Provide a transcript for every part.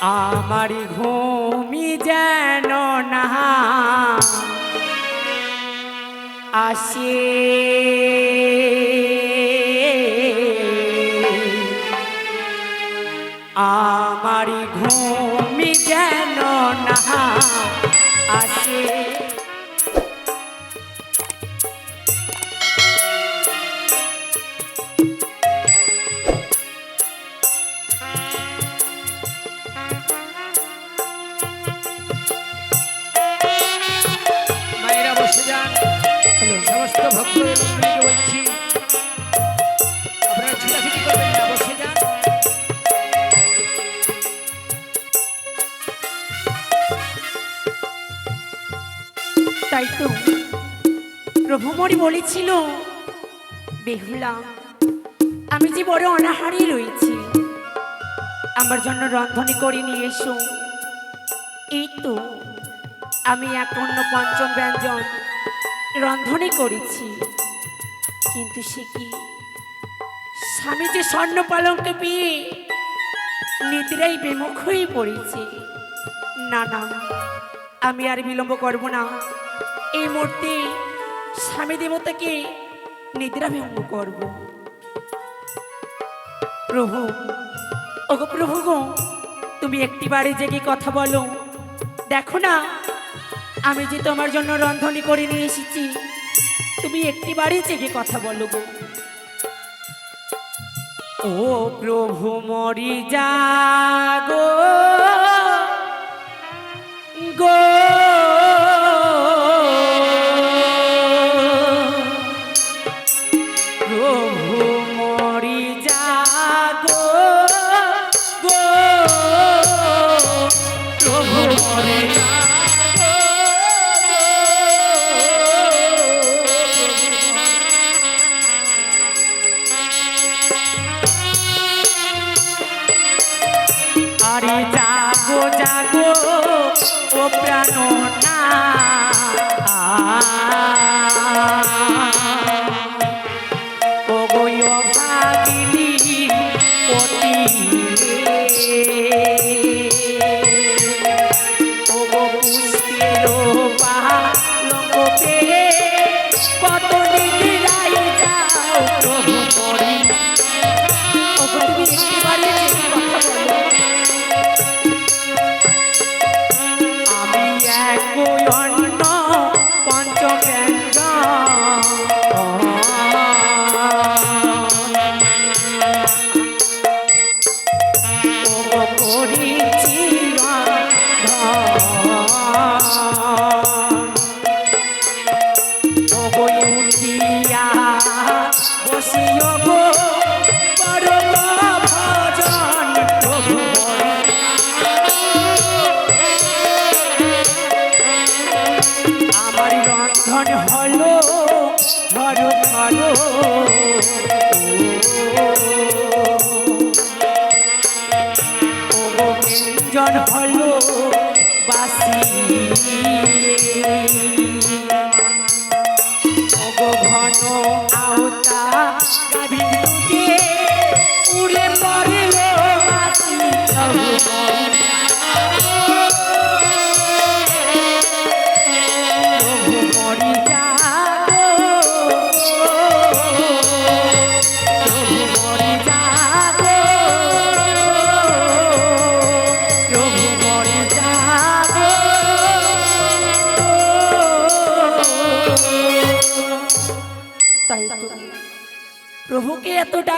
আমার ঘুমি যেন না আসে। আমার ঘুমি যেন না আসে। তাই তো। প্রভুমরি বলেছিল, বেহুলা, আমি যে বড় অনাহারে রয়েছি, আমার জন্য রন্ধনী করে নিয়ে এসো। এই তো, আমি এক অন্য পঞ্চম ব্যঞ্জন রন্ধনী করেছি। কিন্তু সে কি? স্বামী যে স্বর্ণ পালঙ্কে পেয়ে নিদ্রাই বিমুখ হয়ে পড়েছে। না না, আমি আর বিলম্ব করব না। এই মুহূর্তে স্বামী দেবতাকে নিদ্রা ভঙ্গ করব। প্রভু, ওগো প্রভু গো, তুমি একটি বাড়ি জেগে কথা বলো। দেখো না, আমি যে তোমার জন্য রন্ধনী করে নিয়ে এসেছি, তুমি একটি বাড়ি জেগে কথা বলো গো। ও প্রভু মরি যাগো, গো প্রভু জাগো জাগো ও প্রাণ না। পঞ্চব্যঞ্জ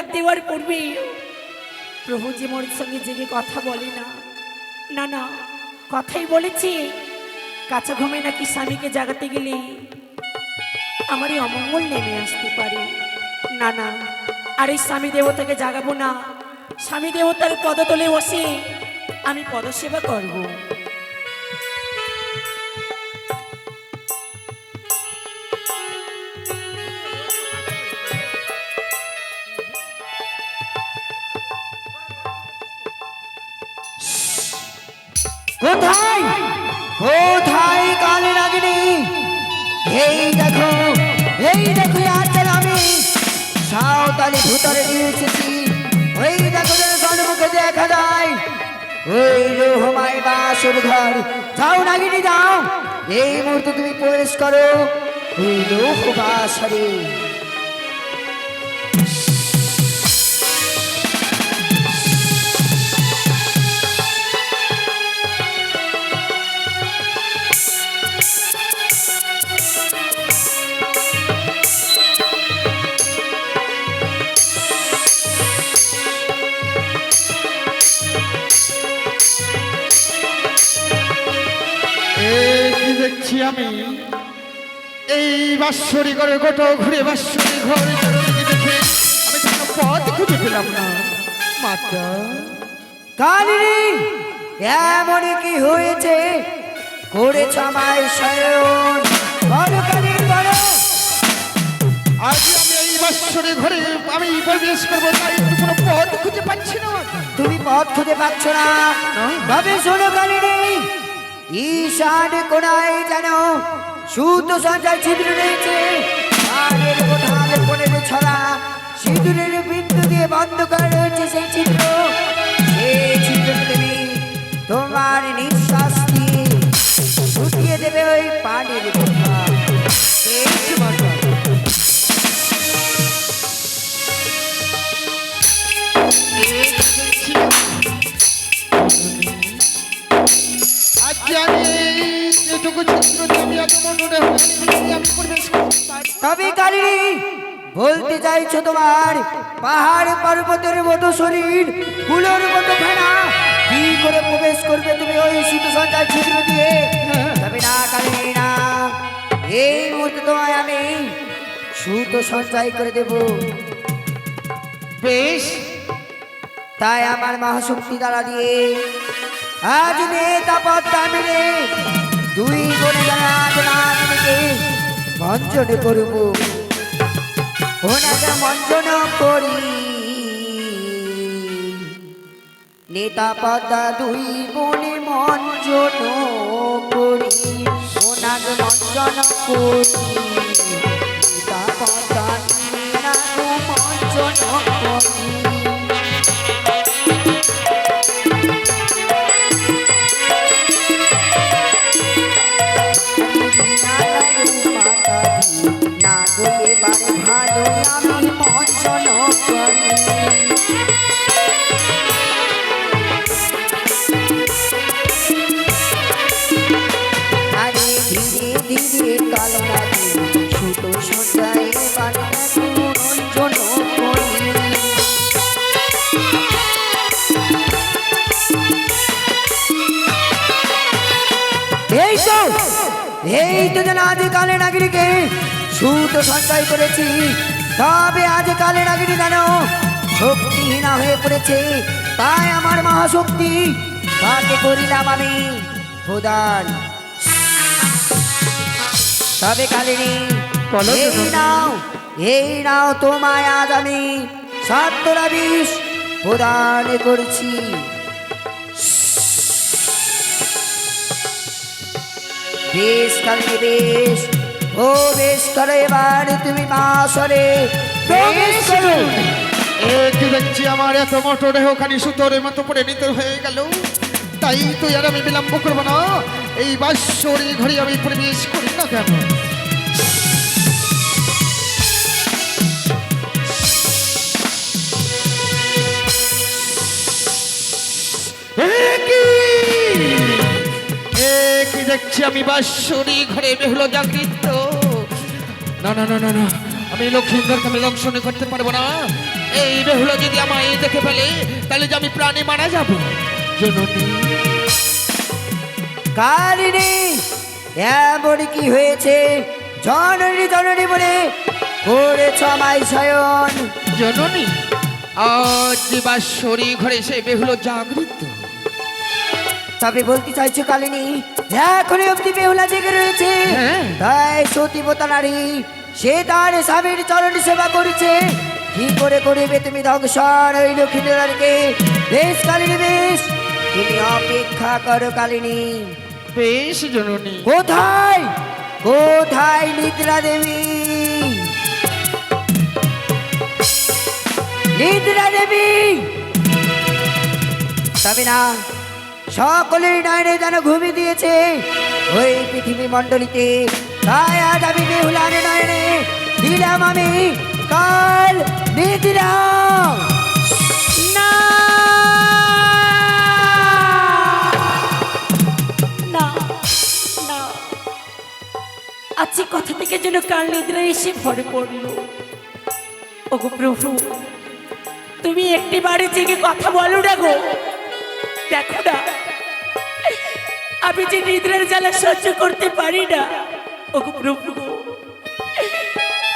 ডাক দেওয়ার পূর্বে প্রভু মোর সঙ্গে জেগে কথা বলে না। না না, কথাই বলেছি কাছে ঘুমে নাকি স্বামীকে জাগাতে গেলে আমারই অমঙ্গল নেমে আসতে পারে। না না, আর এই স্বামী দেবতাকে জাগাবো না। স্বামী দেবতার পদতলে বসে আমি পদসেবা করব। কোথায়? কোথায় কালী নাগিনী? এই দেখো এই দেখো আজকাল আমি। সাঁওতালি ভূতরে এসেছি ওই দেখো যেন সম্মুখে দেখা যায়। ওই রোহমায় বাসর ঘর যাও নাগিনি, যাও। এই মুহূর্তে তুমি প্রবেশ করো। ওই লোহ বাসরে কি আমি এই বাৎসরি করে গোটো ঘুরে বাৎসরি ঘর চারিদিকে দেখে আমি কোনো পথ খুঁজে পেলাম না। মাতা। কালিনী এমন কি হয়েছে? করেছ আমায় শয়ন। বলো কালিনী বলো। আজ আমি এই বাৎসরি ঘরে আমি প্রবেশ করব তাই কোনো পথ খুঁজে পাচ্ছি না। তুমি পথ খুঁজে পাচ্ছ না। তবে শোনো কালিনী ঈশান কোনায় যেন সুত সঞ্চার ছিদ্র রয়েছে। ছড়া সিঁদুরের বিন্দু দিয়ে বন্ধ করা রয়েছে সেই ছিদ্রকে তুমি তোমার নিঃশ্বাস দিয়ে দেবে ওই পানির তবে কালিনী বলতে চাইছো তোমার পাহাড় পর্বতের মতো শরীর কুলোর মতো ফেনা কি করে প্রবেশ করবে তুমি ওই শীত সঞ্চয় ছিদ্র দিয়ে? তবে না কালিনী না। এই মুহূর্তে তোমায় আমি সুতো সঞ্চয় করে দেব। বেশ। তাই আমার মহাশক্তি দ্বারা দিয়ে আজ নেতা পদ্মা মিলে দুই গুণে নামকে মঞ্চন করব ওনাকে মঞ্চন করি। নেতা পদ্মা দুই গুণে মঞ্চন করি। ওনাকে মঞ্চন করি। নেতা পদ্মা নাগো মঞ্চন এই তো যেন আজ কালে নাগরিকে সুত সঞ্চয় করেছি। তবে আজ কালে নাগরি যেন শক্তিহীনা হয়ে পড়েছে তাই আমার মহাশক্তি। তাকে করিলাম আমি প্রদান। তবে কালিনী এই নাও এই নাও তোমায় আজ আমি সাতরা বিষ প্রদান করছি। বেশ কালে বেশ। ও বেশ করো এবার তুমি মাসরে প্রবেশ করো। এক দেখছি আমার এত মোটো দেহখানি সুতোর মতো পড়ে নিতে হয়ে গেল। তাই তুই আর আমি বিলম্ব করব না। এই বাৎসরি ঘরে আমি প্রবেশ করি না কেন? দেখছি আমি বাৎসরি ঘরে বেহুলো জাগৃত। না না না না না আমি লক্ষ্মীন্দরকে আমি দংশন করতে পারব না। এই বেহুলো যদি আমায় দেখে ফেলে তাহলে যে আমি প্রাণে মারা যাব। জননী। এমন কি হয়েছে? জননী জননী বলে করেছ আমায় শয়ন। জননী আজ বাৎসরি ঘরে সে বেহুলো জাগৃত। তবে বলতে চাইছো কালিনী এখনই অব্দি বেহুলা জেগে রয়েছে। হ্যাঁ। তাই সতীবতা নারী সে তার স্বামীর চরণ সেবা করেছে। কি করে করিবে তুমি ধ্বংসন ওই লক্ষ্মীনারায়ণকে বেশ কালিনী বেশ। তুমি অপেক্ষা করো কালিনী। বেশ জননী। কোথায়? কোথায় নিদ্রা দেবী? নিদ্রা দেবী! তবে না সকলের নয়নে যেন ঘুমিয়ে দিয়েছে। ওই পৃথিবী মণ্ডলীতে তাই আজ আমি বেহুলার নয়নে দিলাম আমি, কাল নিদ্রা না। আজকে কথা থেকে যেন কাল নিদ্রা এসে ভরে পড়ল। ওগো প্রভু, তুমি একটি বাড়ি জেগে কথা বলো না গো। দেখো না। আমি যে নিদ্রার জ্বালা সহ্য করতে পারি না। ওগো প্রভু,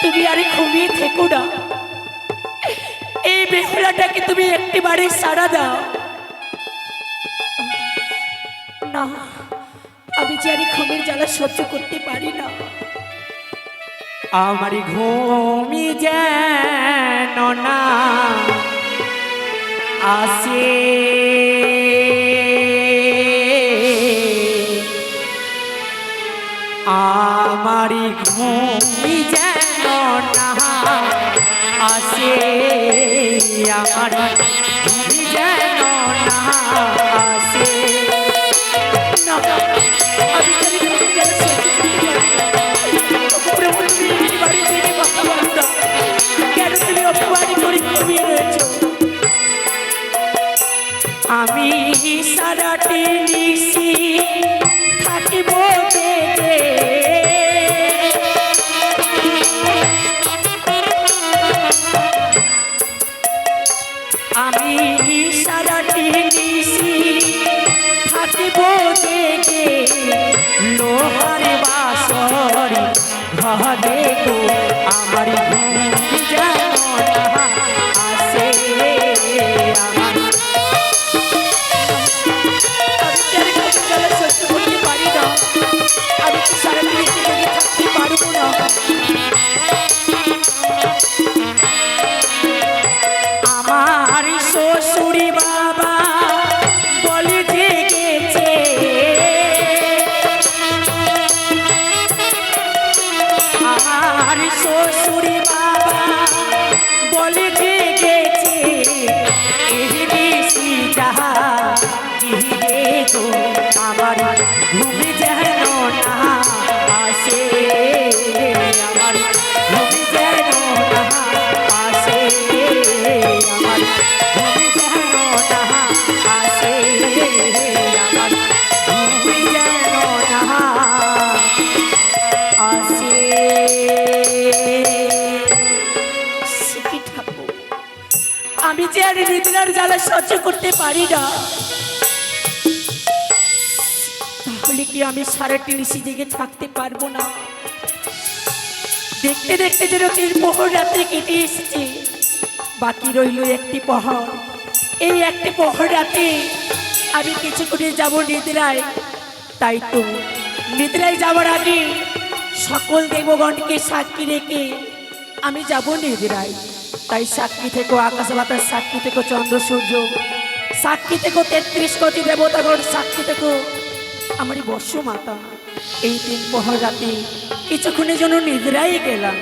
তুমি আরে ঘুমিয়ে থেকো না। এই বেহুলাটাকে তুমি একটি বাড়ি সাড়া দাও। না, আমি যে আরে ঘুমের জ্বালা সহ্য করতে পারি না। আমারই ঘুমি যেন না। আসে। আমারই ঘুমি যেন না আসে, আমার ঘুমি যেন না আসে। কেন তুমি অপমানি করে ঘুমিয়ে রয়েছো? আমি সারাটি নিশি থাকিব আমি সারাটি নিশি থাকিব জেগে লোহার বাসরি ঘরে আমার ঘুম যেন আমি যে আর নিদ্রার জ্বালা সহ্য করতে পারি না। তাহলে কি আমি সারাটি নিশি জেগে থাকতে পারব না? দেখতে দেখতে যেন তিন প্রহর রাত্রে কেটে এসেছে। বাকি রইল একটি প্রহর এই একটি প্রহর রাতে আমি কিছু করে যাব নিদ্রায়। তাই তো নিদ্রায় যাওয়ার আগে সকল দেবগণকে সাক্ষী রেখে আমি যাব নিদ্রায়। তাই সাক্ষী থেকে আকাশ বাতাস, সাক্ষী থেকে চন্দ্র, সূর্য। সাক্ষী থেকে তেত্রিশ কোটি দেবতাগণ সাক্ষী থেকে আমারই বর্ষ মাতা এই তিন প্রহর রাতে কিছুক্ষণের জন্য নিদ্রাই গেলাম।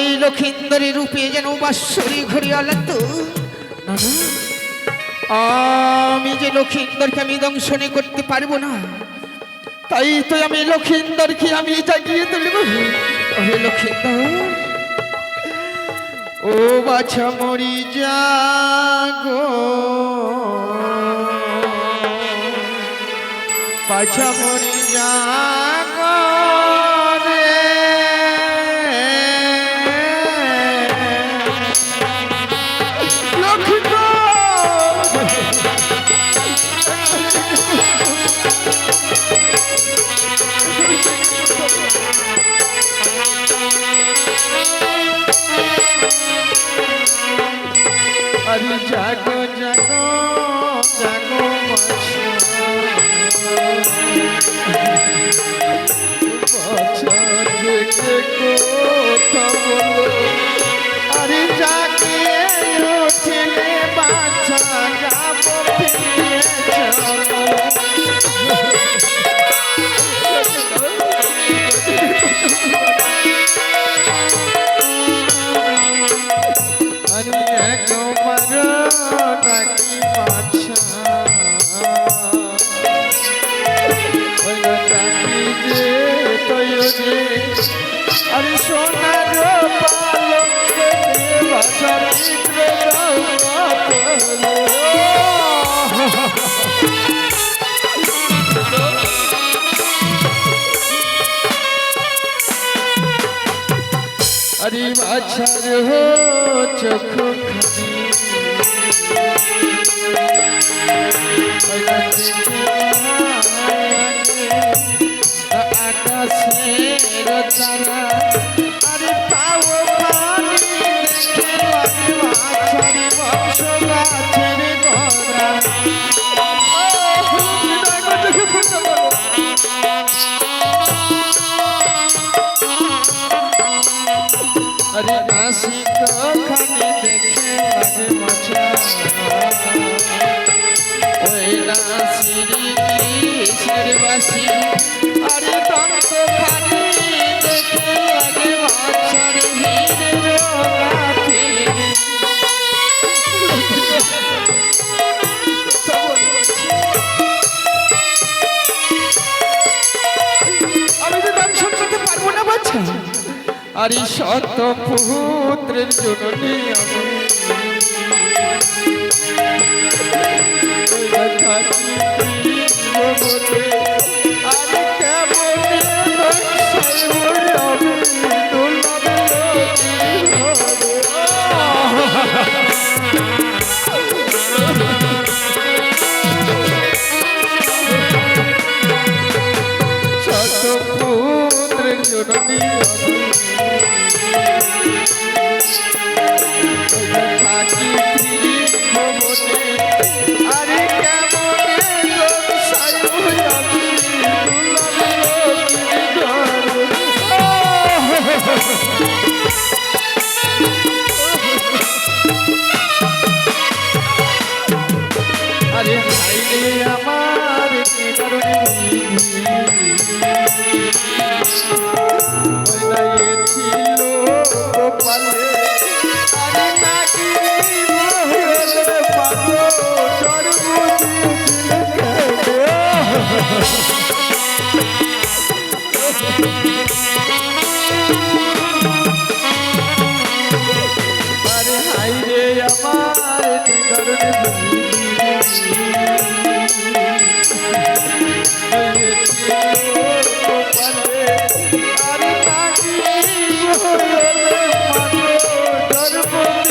এই লক্ষিন্দরী রূপে যেন বাশ্বরী ঘড়িয়ালা তো আমি যে লক্ষিন্দরকে আমি দংশনে করতে পারব না, তাই তো আমি লক্ষিন্দরকে আমি জাগিয়ে তুলব। ওরে লক্ষিন্দর, ও বাছা মরি জাগো। বাছা মরি জাগো। अरे जागो जागो जागो अरे जाके उठले बाचा जाबो আরে সোনার পালক বাছার চিত্র আরে বাছার হো চোখ আকাশের তারা আরে পাও পানি দেখে বংশ গাছের গড়া আরে নাসিক খানে আরে শত পুত্রের জননী আমি। আরে ভাইরে আমার নিবারণে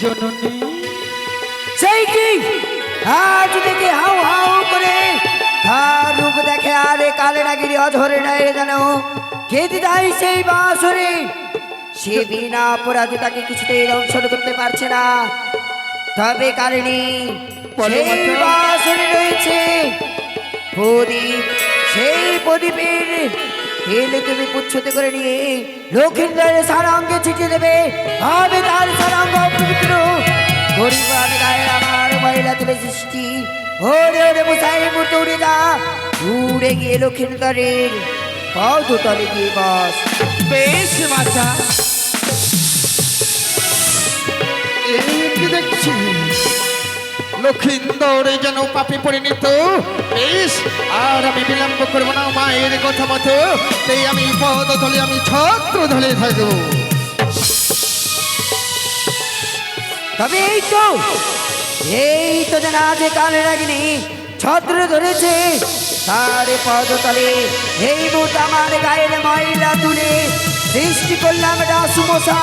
জননী। সেই কি? আজ দেখে হাউ হাউ করে তার রূপ দেখে আরে কালে নাগিরি অধরে নেয় যেন। খেতে যায় সেই বাসরে সে বিনা অপরাধে তাকে কিছুতেই দংশন করতে পারছে না। তবে কারণে সেই। বাসরে রয়েছে। প্রদীপ সেই প্রদীপের তেল তুমি পুচ্ছতে করে নিয়ে লক্ষ্মীন্দ্রের সারাঙ্গে ছিটিয়ে দেবে। ভাবে তার সারাঙ্গ অপবিত্র। গরিবান গায়ের আমার মহিলা তুলে সৃষ্টি। ওরে ওরে মুসাই মুহূর্তে উড়ে যা। উড়ে গিয়ে লক্ষ্মীন্দরের পদতলে গিয়ে বস। বেশ কি দেখছি। লক্ষিন্দরে যেন পাপি পরিণত। বেশ আর আমি বিলম্ব করব না, মায়ের কথা মতো। তাই আমি পদ ধরে, আমি ছত্র ধরে থাকব। তবে এই তো এই তো যেন আজ কালে রাগিনি ছত্র ধরেছে। তার পদতলে এই মুহূর্তে আমার গায়ের ময়লা তুলে সৃষ্টি করলাম ডাসু মশা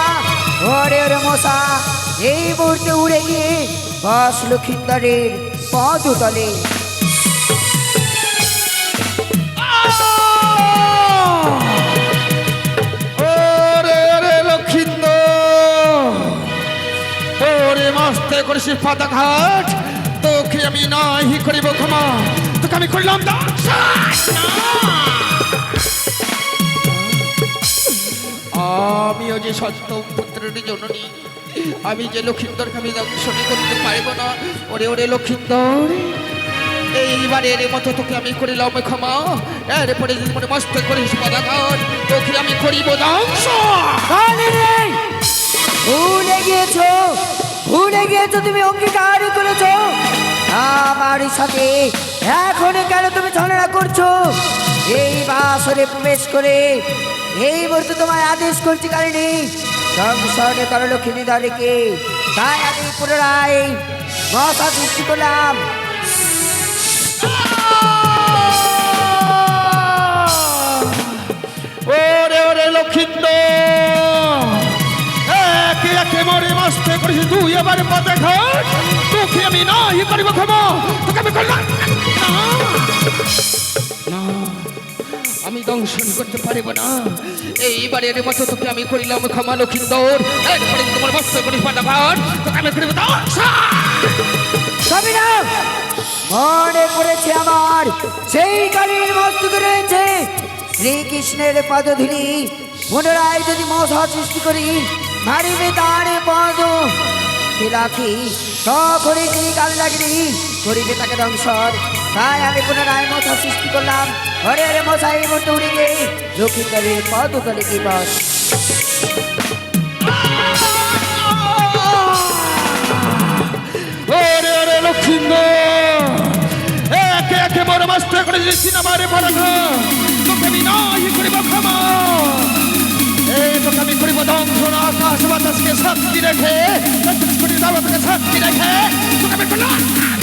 ওরে ওরে মশা। এই মুহূর্তে উড়ে গিয়ে বস লক্ষিন্দরের পদতলে। করেছি পাতা ঘাট তোকে আমি নাহি করিব ক্ষমা। তোকে আমি করলাম। আমিও যে সত্য পুত্রের জননী আমি যে লক্ষিন্দরকে আমি দংশন করতে পারব না। ওরে ওরে, লক্ষিন্দর, এইবারের মতো তোকে আমি করিলাম ক্ষমা। এরপরে যদি মনে মস্ত করিস পদাঘাত তোকে আমি করিব নেই। ভুলে গিয়েছো? ভুলে গিয়েছো তুমি অঙ্গীকার করেছ? আমার সাথে এখন কেন তুমি ছলনা করছ? এই বাসরে প্রবেশ করে এই মুহূর্তে তোমায় আদেশ করছি কারণে সংসদে করো লক্ষ্মী দলকে তাই আমি পুনরায় মশা সৃষ্টি করলাম ওরে ওরে লক্ষিন্দ একে একে মরে মস্তে করেছি তুই এবার পথে ঘাট তোকে আমি নাই করিব ক্ষমা তোকে আমি করলাম না। আমি দংশন করতে পারিব না। এই এইবারের মতো তোকে আমি করিলাম ক্ষমা লক্ষিন্দর এরপরে তোমার মস্ত করিস পাতা ঘাট তোকে আমি করিব দংশন। তবে না মনে পড়েছে আমার সেই কালীর মস্তকে রয়েছে, শ্রীকৃষ্ণের পদধূলি পুনরায় যদি মশা সৃষ্টি করি, মারিবে তার পদ। তখনই তিনি কাল লাগিনি, করিবে তাকে ধ্বংসর তাই আমি পুনরায় মশা সৃষ্টি করলাম। ঘরে ঘরে মশাই মতো উড়ে গিয়ে লক্ষ্মীকারের পদ তলে কি বস। ওরে ওরে লক্ষিন্দ একে একে বড় মাস্টার করে দিচ্ছি না মারে পড়াঘা তোকে নাই করিব ক্ষমা। এই তোকে আমি করিব দংশন, আকাশ বাতাসকে সাক্ষী রেখে। কোটি দেবতাকে সাক্ষী রেখে। তোকে আমি